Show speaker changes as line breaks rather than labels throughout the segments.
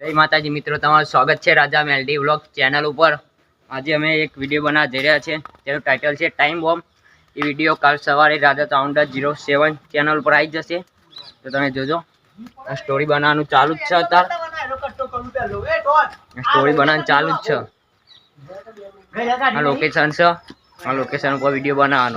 જય માતાજી, મિત્રો, તમારું સ્વાગત છે રાજા મેલડી વ્લોગ ચેનલ ઉપર. આજે અમે એક વીડિયો બનાવવા જઈ રહ્યા છીએ. તેનું ટાઇટલ છે ટાઈમ બોમ્બ એ વીડિયો કાલ સવારે રાજા ચાઉન્ડર જીરો સેવન ચેનલ ઉપર આવી જશે. તો તમે જોજો. આ સ્ટોરી બનાવવાનું ચાલુ જ છે અત્યારે. સ્ટોરી બનાવવાનું ચાલુ જ છે. આ લોકેશન છે. આ લોકેશન ઉપર વીડિયો બનાવવાનો.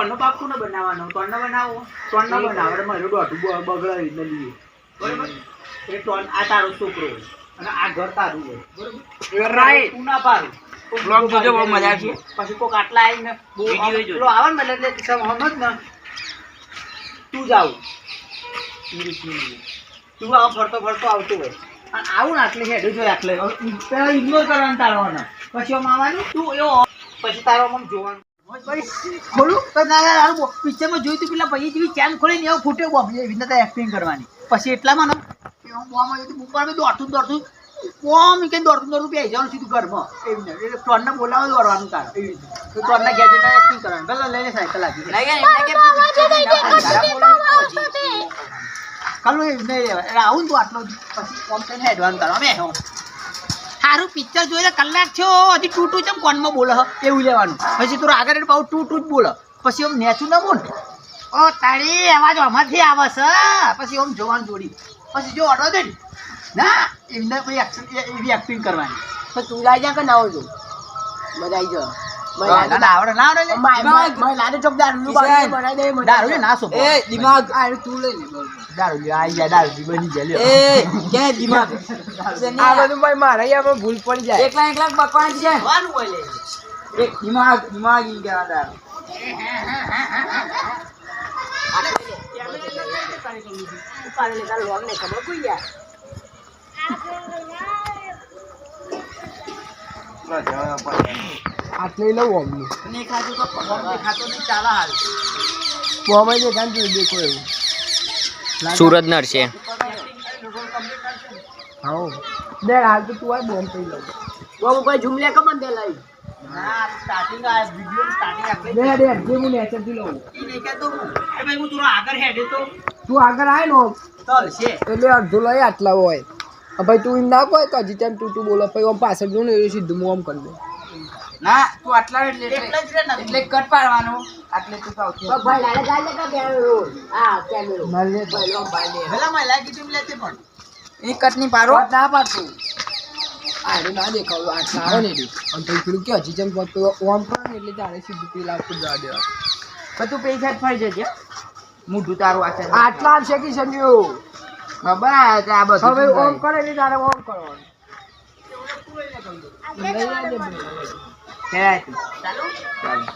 અન્નો બાપ કોને બનાવવાનો? ટોન બનાવો. ટોન નો બનાવો. એટલે મારું દોઢું બગડાવી ને લઈએ બરોબર? એ ટોન આ તારો છોકરો હોય. અને આ ઘર તારું હોય. બરોબર?
રાઈટ.
તું ના પાડું. બ્લોગ
જોજો, બહુ મજા. આવશે.
પછી કોક આટલા આવીને બહુ
જોજો.
આવે ને એટલે સમજ ને? તું જાવ તું આવો ફરતો ફરતો આવતો હોય. અને આવું ને આટલે હેડું જોઈએ આટલે. પેલા ઇગ્નોર કરવાનું તારવાના. પછી આમ આવવાનું? તું એવો. પછી તારો આમ જોવાનું. ખોલું તો ના બો- પિક્ચરમાં જોયું તું પેલા ભાઈ જેવી ચેન ખોલીને એવો ફૂટ્યો બોમ્બ એવી રીતે એક્ટિંગ કરવાની. પછી એટલામાં ને એવો બોમ્બ આવ્યો તો બુપારમાં દોડતું દોડતું બોમ્બ કે દોડતું દોડતું જવાનું સીધું ઘરમાં. એવી રીતે એટલે ત્રણને બોલાવે દોડવાનું એવી રીતે ત્રણને ઘેર જતા એક્ટિંગ કરવાની. પેલા લઈને સાયકલ આપી કાલું નહીં રહેવાય. એટલે આવું તો આટલો પછી કોમ થઈને હેડવાનું કરવા. બે હું સારું પિક્ચર જોઈને કલાક થયો, હજી ટુ ટુ ચમ કોનમાં બોલે એવું લેવાનું. પછી તું આગળ પાછું ટુ ટુ જ બોલે. પછી આમ નેચું ના બોલ? ઓ તારી અવાજ આમાંથી આવે છે. પછી આમ જોવાનું જોડી. પછી જો ઓર્ડર દે ના. એમને પછી એક્શન એવી એક્ટિંગ કરવાની.
તો તું લાઈ જા કે ના આવજો બધા આવી જાઓ.
ના, ના, ના, આવડે ના આવડે લે.
મારે લાડુ ચોક દારૂ
કિશન.
બનાવી દે મજા
દારૂ લે ના શું
એ દિમાગ
આ તું લઈ લે દારૂ લે આઈ જાય દારૂ બની જાય લે
એ કે દિમાગ
આ બધું ભાઈ મારા અહીંયા ભૂલ પડી જાય
એકલા એકલા બકવાન છે દિમાગ દિમાગ ઈ કહેવા દારૂ
આટલે લઉં અમનું
ને ખાતું તો દેખાતો નહીં ચાલે હાલ.
દેખો એવું. સુરત નરસે હા બે હાલ તો તું આ બોમ્બ થઈ લઉં.
બાબુ કોઈ ઝુમલે કમન દે લઈ.
ના સ્ટાર્ટિંગ આ વિડિયો સ્ટાર્ટિંગ આપણે
બે ડે હું નેચરથી લઉં.
ઈ નહીં કહેતો. હું. એ ભાઈ હું થોડો આગળ હેડે તો.
તું આગળ આય નો
ચાલશે
એટલે અડધો લઈ આટલા હોય. ભાઈ તું એમ ના કહે કે હજી ટાઈમ તું તું બોલો. પછી આમ પાછળ જો ને એ સીધું હું આમ કરી દઉં
ના તું આટલા એટલે
એટલે
કટ પાડવાનો. આટલે તું કાવતી ભાઈ લાડે ગાલે કા બે રોલ આ કેમેરો
મારે
ભાઈ લો ભાઈ લે.
પેલા માં લાગી તું લેતે પણ.
એ કટની પારો
ના પાડતું. આડે ના દેખાવ આ સારો ને દી અને પછી પેલું કે હજી જેમ ઓમ કરે ને એટલે તારે સીધું પેલા આખું જા દેવા
પણ તું પૈસા ફરી જજે. મોઢું તારું આ
આટલા છે કે સમજ્યો?
ખબર આ તે આ બધું
હવે ઓમ? કરે ને તારે ઓમ કરવાનું. લઈ આવજે બે.
ખેલાય તું.
ચાલુ.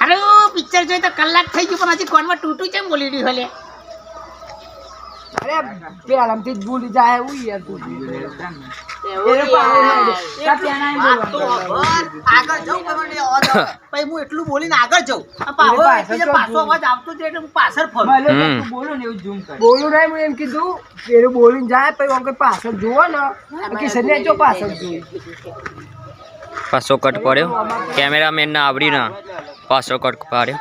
હાલો પિક્ચર જોઈ તો કલાક થઈ ગયું પણ હજી કોનમાં ટૂટું કેમ બોલી રહ્યું હલે
અરે પેલામથી જ ભૂલી જાય એવું યાર તું
પછી હું એટલું બોલીને આગળ જાઉં. પાછો
એટલે પાછળ
એટલે
તો
પાછો
બોલ.
અવાજ આવતો જ એટલે હું પાછળ ફરું.
ભલે તો
હમ.
તું બોલો ને એવું ઝૂમ
બોલું નહીં હું એમ કીધું પેલું બોલીને જાય પછી પાછળ જુઓ ને. કિશન ને જો પાછળ
પાછો કટ પડ્યો. કેમેરામેન ના આવડી ના પાછો કટ પાડ્યો.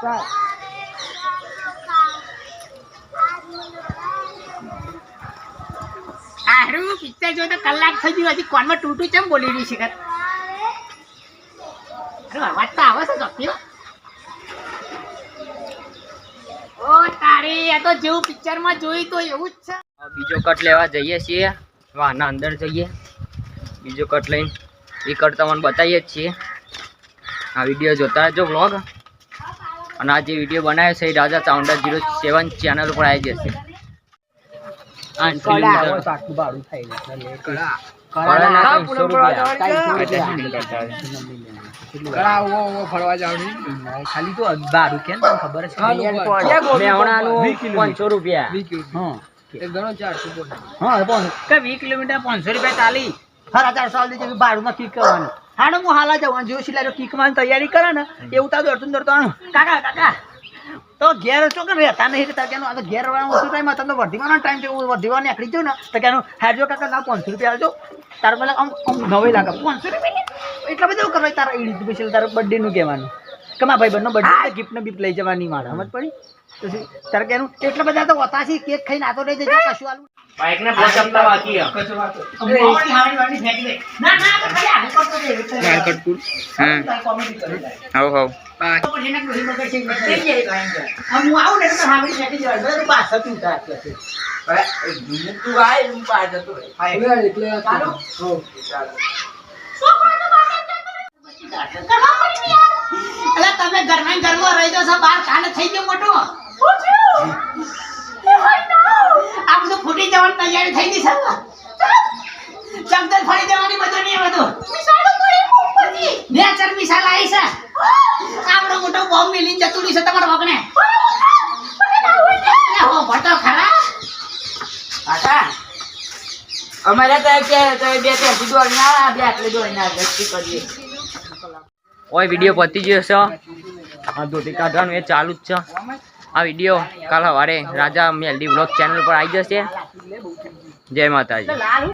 હારું પિક્ચર જોઈ તો કલાક થઈ ગયું. હજી કોનમાં ટૂટું કેમ બોલી રહી છે અરે અવાજ તો આવે છે ચોખ્ખી ઓ તારી, આ તો જેવું પિક્ચરમાં જોયું તો એવું જ છે.
બીજો કટ લેવા જઈએ છીએ. વાહના અંદર જઈએ. બીજો કટ લઈને. એ કટ તમને બતાવીએ જ છીએ. આ વીડિયો જોતા રહેજો વ્લોગ અને આ જે વીડિયો બનાવ્યો છે એ રાજા ચાઉન્ડર જીરો સેવન ચેનલ ઉપર આવી જશે.
આટલું ભાડું
કળા?
ખાલી તો બારું કેમ તમને ખબર છે?
મેહોણાનું પાંચસો રૂપિયા.
હા હા કે વીસ કિલોમીટર પાંચસો રૂપિયા ચાલી. હરા ચારસો આલી દેજે કીક બારું કિક કરવાનું. હાડો હું હાલા જવાનું. જોશી સિલારો કિકમાં તૈયારી કરે ને એવું તારું દોડતું ને દોડતું કાકા કાકા. તો ઘેર છો કે રહેતા નહીં કે તાર કેનું? આ ઘેર વાળા ઓછો ટાઈમ હતો તો વર્ધીવાનો ટાઈમ છે વર્ધીવા નીકળી જાઉં ને, તો કેનું હારજો કાકા, ના પાંચસો રૂપિયા આવજો તાર પેલા આમ આમ નવે લાગે. પાંચસો રૂપિયા? એટલા બધું કરવા તારા ઈડી સ્પેશિયલ તારા બર્થડેનું કહેવાનું. કે મારા ભાઈ બંને બર્થડે ગિફ્ટ ને બિફ્ટ લઈ જવાની મારે સમજ પડી? પછી? તારે કેનું એટલા બધા તો વતાશી કેક ખાઈને આતો રહી જજો કશું આલું
બાઈક ને પાંચ હપ્તા બાકી હે.
ફેંકી દે. ના, ના, તો ખાલી આવું કરતો કોમેડી કરી દે.
હવ હવ.
તો પછી એને ઘણી બગડ છે, એટલે થઈ જાય કાંઈ જાય. આમ હું આવું ને એટલે તમે ઘરમાં ઘરમાં રહી જશો બહાર કાને થઈ ગયો મોટો. આ બધું ફૂટી જવાની તૈયારી થઈ ગઈ છે. ચમચલ ફરી જવાની બધું નહીં, બધું. નેચર મિસાલ આવી છે. આપણો મોટો બોમ્બ મિલીને જતું છે તમારા વગને. હો, ભટો ખરા.
અમારે તો બે ત્યાં દોડ ના બે આટલી દોડ ના કરીએ.
ઓય વીડિયો પતી ગયો છે. આ ધોતી કાઢવાનું એ ચાલુ જ છે. આ વીડિયો કાલ સવારે રાજા મેલડી બ્લોગ ચેનલ પર આવી જશે. જય માતાજી.